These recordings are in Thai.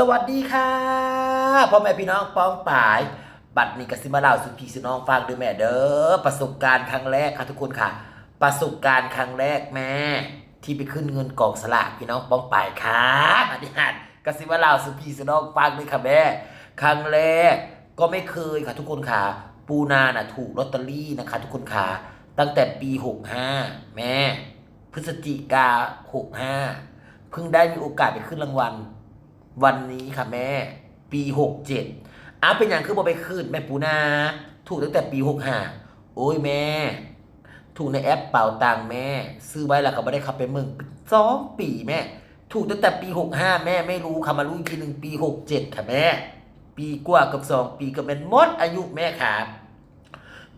สวัสดีค่ะพ่อแม่พี่น้องป้องป่าย บัตรนี้กสิมาเล่าสุพีสุน้องฟังด้วยแม่เด้อประสบการณ์ครั้งแรกค่ะทุกคนค่ะ ประสบการณ์ครั้งแรกแม่ ที่ไปขึ้นเงินกองสลากพี่น้องป้องป่ายค่ะอันนี้หันกสิมาเล่าสุพีสุน้องฟังด้วยค่ะแม่ครั้งแรกก็ไม่เคยค่ะทุกคนค่ะ ปูนาน่ะถูกลอตเตอรี่นะคะ ทุกคนค่ะ ตั้งแต่ปี 65 แม่ พฤศจิกา 65 เพิ่งได้มีโอกาสไปขึ้นรางวัล วันนี้ค่ะแม่ ปี67อ้าเป็นอย่างคือบ่ไปขึ้นแม่ปูนา ถูกตั้งแต่ปี65โอ้ยแม่ ถูกในแอปเป่าตังแม่ ซื้อไว้แล้วก็ไม่ได้ข้าไปเมืองสองปีแม่ ถูกตั้งแต่ปี65แม่ไม่รู้ค่ะมารู้อีกทีหนึ่งปี67ค่ะแม่ ปีกว่ากับสองปีก็เป็นมดอายุแม่ครับ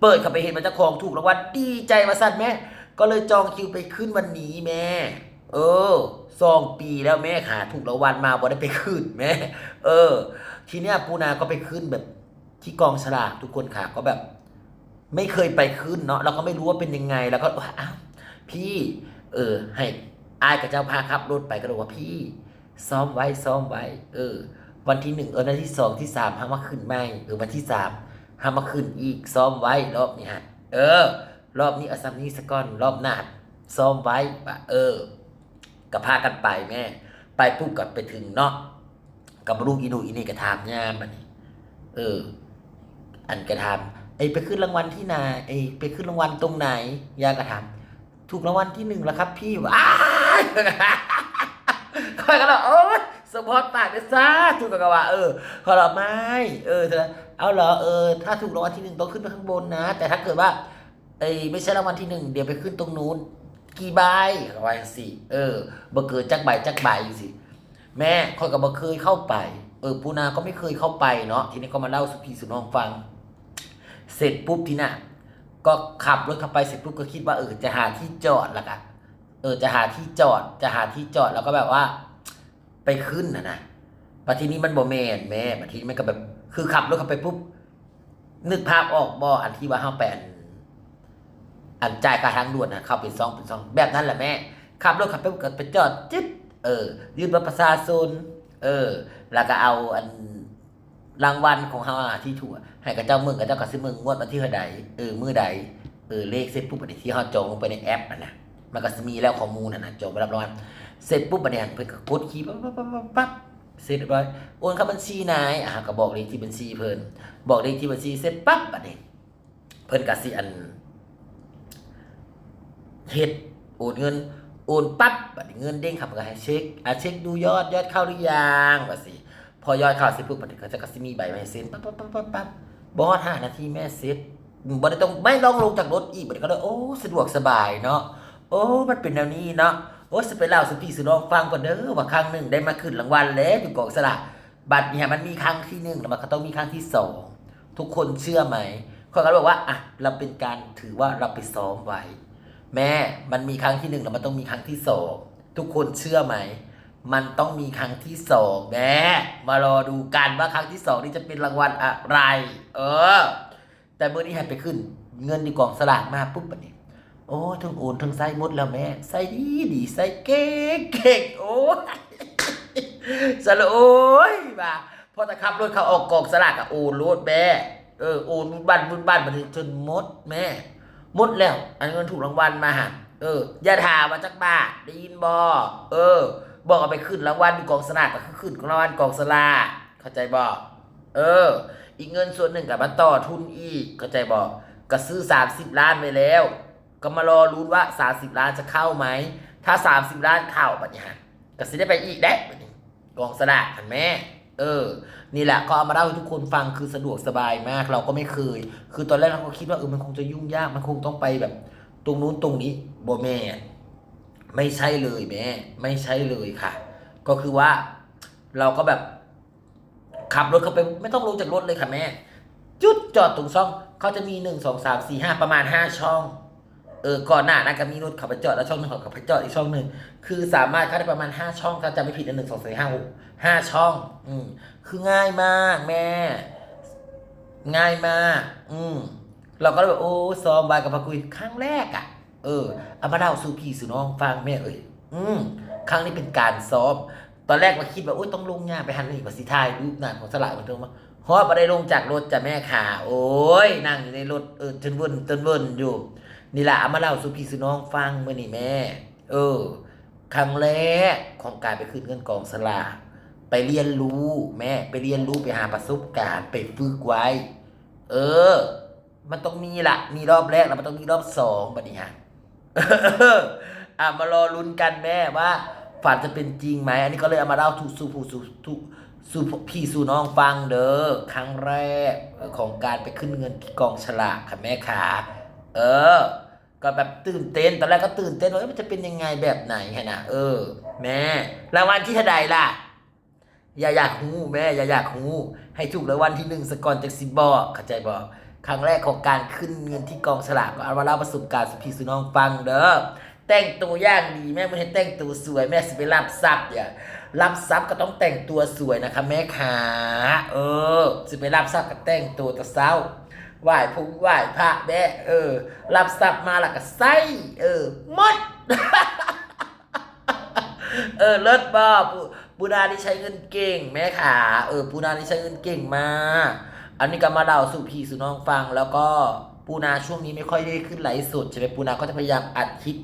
เปิดเข้าไปเห็นมันจ้าของถูกรางวัลดีใจมาสั่นแม่ ก็เลยจองคิวไปขึ้นวันนี้แม่ เออ สองปีแล้วแม่ขาถูกรางวัลมาบ่ได้ไปขึ้นแม่เออ ทีเนี้ยปูนาก็ไปขึ้นแบบที่กองฉลากทุกคนค่ะก็แบบ ไม่เคยไปขึ้นเนาะเราก็ไม่รู้ว่าเป็นยังไง แล้วก็อ้าวพี่ เออ ให้อายกับเจ้าพาขับรถไปก็เลยว่าพี่ ซ้อมไว้ซ้อมไว้เออ วันที่หนึ่งเออวันที่สองที่สามห้ามมาขึ้นไม่เออวันที่สามห้ามมาขึ้นอีกซ้อมไว้รอบนี้ฮะเออ รอบนี้เอาซัมนี้สก้อนรอบหน้าซ้อมไว้ว่าเออ ก็พากันไปแม่ ไปปุ๊บกับไปถึงเนาะกับลูกอีหนูอีนี่กระทำยามมันเออ อันกระทำไอ้ไปขึ้นรางวัลที่ไหนไอ้ไปขึ้นรางวัลตรงไหนยากระทำถูกรางวัลที่หนึ่งแล้วครับ พี่ว้าคอยกันแล้วโอ๊ยสมพรปากเลยซ่าถูกกันว่า เออพอเราไม่เออเธอเอาเหรอเออ ถ้าถูกรางวัลที่หนึ่งต้องขึ้นไปข้างบนนะ แต่ถ้าเกิดว่าเอ้ไม่ใช่รางวัลที่หนึ่งเดี๋ยวไปขึ้นตรงนู้น กี่ใบก็ว่าอย่างสิเออบ่เกิดจักใบจักใบสิแม่คอยกับบ่เคยเข้าไป เออปูนาก็ไม่เคยเข้าไปเนาะทีนี้ก็มาเล่าสุพีสุนองฟัง เสร็จปุ๊บทีน่ะ ก็ขับรถเข้าไปเสร็จปุ๊บก็คิดว่าเออจะหาที่จอดละกันเออจะหาที่จอดจะหาที่จอดแล้วก็แบบว่า ไปขึ้นนะนะปัทีนี้มันบ่แมนแม่ปัทีนี้มันก็แบบ คือขับรถเข้าไปปุ๊บนึกภาพออกบ่อันที่ว่าเฮาแปน อันจ่ายค่าทางด่วนนะเข้าเป็นซองเป็นซองแบบนั้นแหละแม่ขับรถขับไปก็ไปจอดจิ๊ดเออ ยืนบัตรประชาชนเออ แล้วก็เอาอันรางวัลของเฮาที่ถูกอะให้กับเจ้าเมืองกับเจ้ากสิเมืองงวดวันที่เท่าใดเออมือใดเออเลขเสร็จปุ๊บอันนี้ที่เฮาจองลงไปในแอปนะมันก็สิมีแล้วข้อมูลนั่นะจองไปรับรางวัลเสร็จปุ๊บบัดนี้เพิ่นก็กดคีย์ปั๊บปั๊บปั๊บปั๊บปั๊บเสร็จเรียบร้อยโอนเข้าบัญชีนายอะก็บอกเลขที่บัญชีเพิ่นบอกเลขที่บัญชีเสร็จปั๊บบัดนี้เพิ่นก็สิอัน เฮ็ดโอนเงินโอนปั๊บบัดเงินเด้งครับก็ให้เช็คอะเช็คดูยอดยอดเข้าหรือยังว่าสิพอยอดเข้าเสร็จปุ๊บมันก็จะก็สิมีใบมาให้เซ็นปั๊บปั๊บปั๊บปั๊บปั๊บบอสห้านาทีแม่เซ็ตบ่ได้ต้องไม่ต้องลงจากรถอีกบัดก็เลยโอ้สะดวกสบายเนาะโอ้มันเป็นแนวนี้เนาะโอ้สิไปเล่าสุพี่สุน้องฟังก่อนเด้อว่าครั้งหนึ่งได้มาขึ้นรางวัลแล้วอยู่กองสลากบัตรเนี่ยมันมีครั้งที่หนึ่งแล้วมันก็ต้องมีครั้งที่สองทุกคนเชื่อไหมเขาก็บอกว่าอะเราเป็นการถือว่าเราไปซ้อมไว้ แม่มันมีครั้งที่หนึ่งแล้วมันต้องมีครั้งที่สองทุกคนเชื่อไหม มันต้องมีครั้งที่สองแม่มารอดูกันว่าครั้งที่สองนี่จะเป็นรางวัลอะไร เออ แต่เมื่อนี้หันไปขึ้น เงินในกล่องสลากมาปุ๊บปะเนี่ยโอ้ทั้งโอนทั้งใส่หมดแล้วแม่ใส่ดีดีใส่เก่งเก่งโอ้ยสลโอ้ยมาพอตะขับรถเขาออกกล่องสลากอะโอนรถแม่เออโอนบุญบ้านบุญบ้านมาถึงจนมดแม่ หมดแล้ว อันเงินถูกรางวัลมาเออ อย่าถามมาจักบาทได้ยินบอเออ บอกเอาไปขึ้นรางวัลอยู่กองสลากก็คือขึ้นรางวัลกองสลากเข้าใจบอกเออ อีกเงินส่วนหนึ่งกับมาต่อทุนอีกเข้าใจบอกก็ซื้อ30ล้านไปแล้ว ก็มารอลุ้นว่า30ล้านจะเข้าไหม ถ้า30ล้านเข้าบัดนี้ฮะก็สิได้ไปอีกได้กองสลากหันแม่ เออ นี่แหละก็เอามาเล่าให้ทุกคนฟังคือสะดวกสบายมาก เราก็ไม่เคย คือตอนแรกเราก็คิดว่าเออมันคงจะยุ่งยากมันคงต้องไปแบบ ตรงนู้นตรงนี้โบแม่ ไม่ใช่เลยแม่ ไม่ใช่เลยค่ะ ก็คือว่าเราก็แบบ ขับรถเข้าไปไม่ต้องลงจากรถเลยค่ะแม่ จุดจอดตรงช่องเขาจะมีหนึ่งสองสามสี่ห้าประมาณห้าช่อง เออก่อนหน้านั้นก็มีรถขับไปจอดแล้วช่องหนึ่งขับไปจอดอีกช่องหนึ่งคือสามารถเข้าได้ประมาณห้าช่องถ้าจำไม่ผิดนะหนึ่งสองสามสี่ห้าหกห้าช่อง อืมคือง่ายมากแม่ ง่ายมาก อืมเราก็เลยแบบโอ้ซ้อมบายกับพะคุยครั้งแรกอะ่ะ เออเอามาเล่าสู่พี่สู่น้องฟังแม่เอ่ยอืมครั้งนี้เป็นการซ้อม ตอนแรกมาคิดว่าโอ๊ยต้องลงย่าไปหันนี่ภาษีไทายรูปหน้าของสลากมันตรงมาฮอดมาได้ลงจากรถจ้ะแม่ขาโอ้ยนั่งอยู่ในรถเออจนวนจนวนอยู่ นี่แหละเอามาเล่าสู่พี่สู่น้องฟังเมื่อนี่แม่ เออ ครั้งแรกของการไปขึ้นเงินกองสลากไปเรียนรู้แม่ ไปเรียนรู้ไปหาประสบการณ์ไปฝึกไว้ เออ มันต้องมีละมีรอบแรกแล้วมันต้องมีรอบสองบัดนี้ฮะอะมารอลุ้นกันแม่ว่าฝันจะเป็นจริงไหมอันนี้ก็เลยเอามาเล่าสู่สู่ผู้สู่สู่สู่พี่สู่น้องฟังเด้อครั้งแรกของการไปขึ้นเงินที่กองฉลากค่ะแม่ขา เออ ก็แบบตื่นเต้น ตอนแรกก็ตื่นเต้นว่ามันจะเป็นยังไงแบบไหนฮะนะเออ แม่ รางวัลที่เท่าใดล่ะ อย่าอยากหูแม่ อย่าอยากหูให้ถูกรางวัลที่หนึ่งสกอนจากซิบอเข้าใจบอกครั้งแรกของการขึ้นเงินที่กองสลากก็เอามาเล่าประสบการณ์สุพีสุน้องฟังเด้อแต่งตัวย่างดีแม่ไม่ให้แต่งตัวสวยแม่สิไปรับทรัพย์อย่ารับทรัพย์ก็ต้องแต่งตัวสวยนะคะแม่ขาเออ สิไปรับทรัพย์ก็แต่งตัวแตะเศร้า ไหว้พุงไหว้พระแม่เออ รับทรัพย์มาแล้วก็ใส่เออหมด เออเลิศบ่ปูปูนาที่ใช้เงินเก่งแม่ขาเออปูนาที่ใช้เงินเก่งมากอันนี้ก็มาเล่าสู่พี่สู่น้องฟังแล้วก็ปูนาช่วงนี้ไม่ค่อยได้ขึ้นไลฟ์สดใช่ไหมปูนาก็จะพยายามอัดคลิป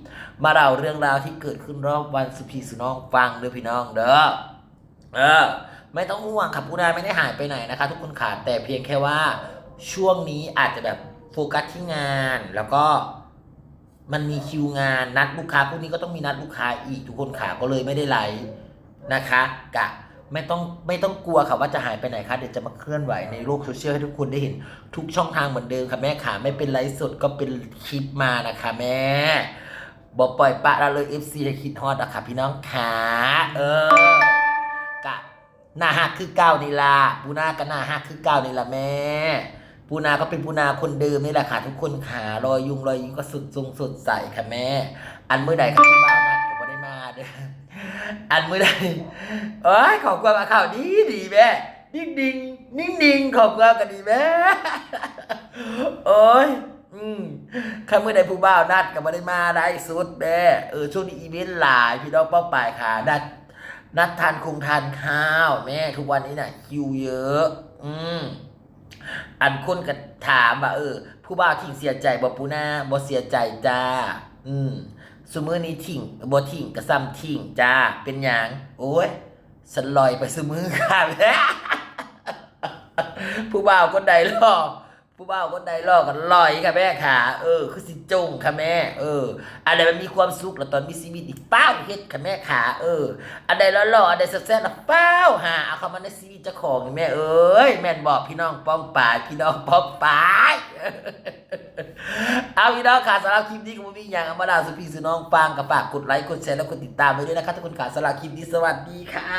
มาเล่าเรื่องราวที่เกิดขึ้นรอบวันสุพีสู่น้องฟังเด้อพี่น้องเด้อเออ ไม่ต้องห่วงค่ะปูนาไม่ได้หายไปไหนนะคะ ทุกคนขาแต่เพียงแค่ว่า ช่วงนี้อาจจะแบบโฟกัสที่งาน แล้วก็มันมีคิวงานนัดลูกค้าพวกนี้ก็ต้องมีนัดลูกค้าอีกทุกคนขาก็เลยไม่ได้ไลฟ์นะคะกะไม่ต้องไม่ต้องกลัวค่ะว่าจะหายไปไหนคะเดี๋ยวจะมาเคลื่อนไหวในโลกโซเชียลให้ทุกคนได้เห็นทุกช่องทางเหมือนเดิมค่ะแม่ขาไม่เป็นไลฟ์สดก็เป็นคลิปมานะคะแม่บอกปล่อยปะละเลย FC ให้คิดฮอดอะค่ะพี่น้องขาเออกะหน้าฮักคือเก้านี่ล่ะปูนาก็หน้าฮักคือเก้านี่ล่ะแม่ ปูนาก็เป็นปูนาคนเดิมนี่แหละค่ะทุกคนขารอยยุงรอยยุงก็สุดทรงสุดใสค่ะแม่ อันเมื่อใดครับคุณบ่าวนัดก็บ่ได้มาเด้ออันเมื่อใดโอ้ยขอบคุณข่าวดีดีแม่นิ่งดิงนิ่งดิงขอบคุณกันดีแม่โอ้ยอืมข้าเมื่อใดผู้บ่าวนัดก็บ่ได้มาได้สุดแม่เออช่วงนี้อีเวนต์หลายพี่น้องเป้าปลายค่ะนัดนัดทานคงทานข้าว แม่ทุกวันนี้น่ะคิวเยอะ อืม อันคนก็ถามว่าเออ ผู้บ่าวทิ้งเสียใจบ่ปูนาบ่เสียใจจ้า อืมสมือนี้ทิ้งบ่ทิ้งก็ซ้ำทิ้งจ้า เป็นหยังโอ้ยสลอยไปสมือค่ะ ผู้บ่าวคนใดลอ ผู้บ่าวคนใดลอกกันลอยค่ะแม่ค่ะ เออ คือสิจงค่ะแม่ เอออันใดมันมีความสุขแล้วตอนมีชีวิตอีกเป้าเฮ็ดค่ะแม่ค่ะ เออ อันใดล้วหล่ออันใดแซ่บๆแล้วเป้าหาเอาเข้ามาในชีวิตเจ้าของนี่แม่เอ้ยแม่นบอกพี่น้องป้องป่ายพี่น้องป้องป่ายเอาพี่น้องค่ะสำหรับคลิปนี้ก็มีอย่างอมดาสุพีสุน้องฟังกับฝากกดไลค์กดแชร์แล้วกดติดตามไว้ด้วยนะคะทุกคนค่ะสำหรับคลิปนี้สวัสดีค่ะ